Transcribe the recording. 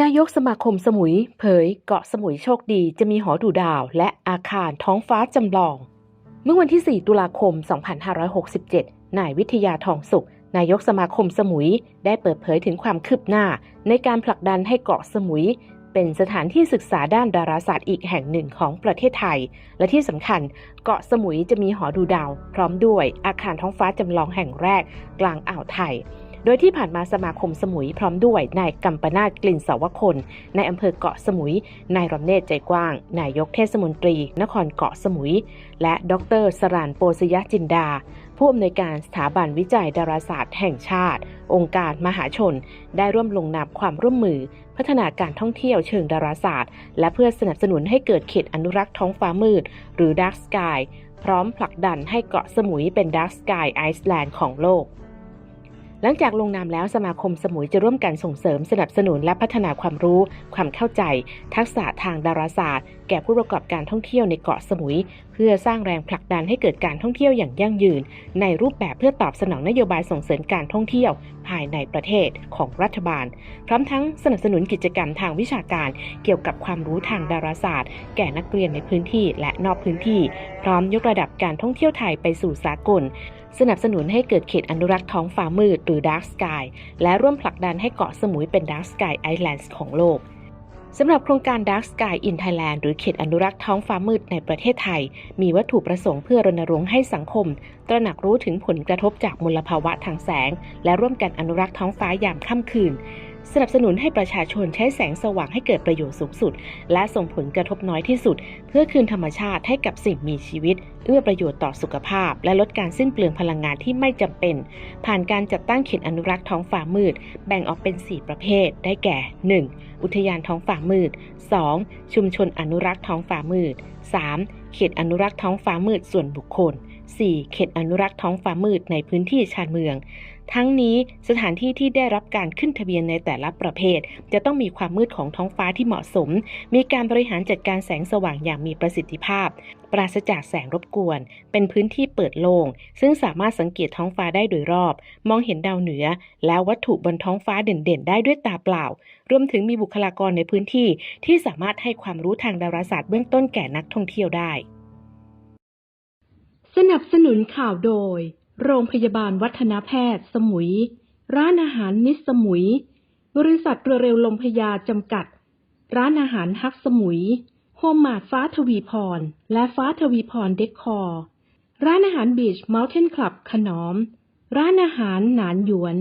นายกสมาคมสมุย เผยเกาะสมุยโชคดีจะมีหอดูดาว และอาคารท้องฟ้าจำลอง เมื่อวันที่ 4 ตุลาคม 2567 นายวิทยาทองสุข นายกสมาคมสมุยได้เปิดเผยถึงความคืบหน้า ในการผลักดันให้เกาะสมุย เป็นสถานที่ศึกษาด้านดาราศาสตร์อีกแห่งหนึ่งของประเทศไทย และที่สำคัญเกาะสมุยจะมีหอดูดาว พร้อมด้วยอาคารท้องฟ้าจำลองแห่งแรก กลางอ่าวไทย โดยที่ผ่านมาสมาคมสมุยพร้อมด้วยนายกัมปนาตกลิ่นสาวคนในอำเภอเกาะสมุย นายรำเนตรใจกว้าง นายกเทศมนตรี นครเกาะสมุย และดรสรานโปสยจินดา ผู้อำนวยการสถาบันวิจัยดาราศาสตร์แห่งชาติ องค์การมหาชน ได้ร่วมลงนามความร่วมมือ พัฒนาการท่องเที่ยวเชิงดาราศาสตร์ และเพื่อสนับสนุนให้เกิดเขตอนุรักษ์ท้องฟ้ามืด หรือ Dark Sky พร้อมผลักดันให้เกาะสมุยเป็น Dark Sky Iceland ของโลก หลังจากลงนามแล้วสมาคมสมุยจะร่วมกันส่งเสริมสนับสนุนและพัฒนาความรู้ ความเข้าใจ ทักษะทางดาราศาสตร์ แก่ผู้ประกอบการท่องเที่ยวในเกาะสมุย เพื่อสร้างแรงผลักดันให้เกิดการท่องเที่ยวอย่างยั่งยืน ในรูปแบบเพื่อตอบสนองนโยบายส่งเสริมการท่องเที่ยวายในประเทศของรัฐบาล พร้อมทั้งสนับสนุนกิจกรรมทางวิชาการ เกี่ยวกับความรู้ทางดาราศาสตร์ แก่นักเรียนในพื้นที่และนอกพื้นที่ พร้อมยกระดับการท่องเที่ยวไทยไปสู่สากลสนับสนุนให้เกิดเขตอนุรักษ์ท้องฟ้ามืดหรือ Dark Sky และร่วมผลักดันให้เกาะสมุยเป็น Dark Sky Islands ของโลก สำหรับโครงการ Dark Sky in Thailand หรือเขตอนุรักษ์ท้องฟ้ามืดในประเทศไทย มีวัตถุประสงค์เพื่อรณรงค์ให้สังคม ตระหนักรู้ถึงผลกระทบจากมลภาวะทางแสง และร่วมกันอนุรักษ์ท้องฟ้ายามค่ำคืน สนับสนุนให้ประชาชนใช้แสงสว่างให้เกิดประโยชน์สูงสุด และส่งผลกระทบน้อยที่สุด เพื่อคืนธรรมชาติให้กับสิ่งมีชีวิต เอื้อประโยชน์ต่อสุขภาพ และลดการสิ้นเปลืองพลังงานที่ไม่จำเป็น ผ่านการจัดตั้งเขตอนุรักษ์ท้องฟ้ามืด แบ่งออกเป็น 4 ประเภท ได้แก่ 1. อุทยานท้องฟ้ามืด 2. ชุมชนอนุรักษ์ท้องฟ้ามืด 3. เขตอนุรักษ์ท้องฟ้ามืดส่วนบุคคล 4. เขตอนุรักษ์ท้องฟ้ามืดในพื้นที่ชานเมือง ทั้งนี้สถานที่ที่ได้รับการขึ้นทะเบียนในแต่ละประเภท จะต้องมีความมืดของท้องฟ้าที่เหมาะสม มีการบริหารจัดการแสงสว่างอย่างมีประสิทธิภาพ ปราศจากแสงรบกวน เป็นพื้นที่เปิดโล่งซึ่งสามารถสังเกตท้องฟ้าได้โดยรอบ มองเห็นดาวเหนือ และวัตถุบนท้องฟ้าเด่นๆ ได้ด้วยตาเปล่า รวมถึงมีบุคลากรในพื้นที่ ที่สามารถให้ความรู้ทางดาราศาสตร์เบื้องต้นแก่นักท่องเที่ยวได้ สนับสนุนข่าวโดย โรงพยาบาลวัฒนแพทย์ สมุย ร้านอาหารมิสสมุย บริษัทเรือเร็วลมพยาจำกัด ร้านอาหารฮักสมุย โฮมมาดฟ้าทวีพร และฟ้าทวีพรเดคคอร์ ร้านอาหารบีชเมลเทนคลับขนอม ร้านอาหารหนานหยวน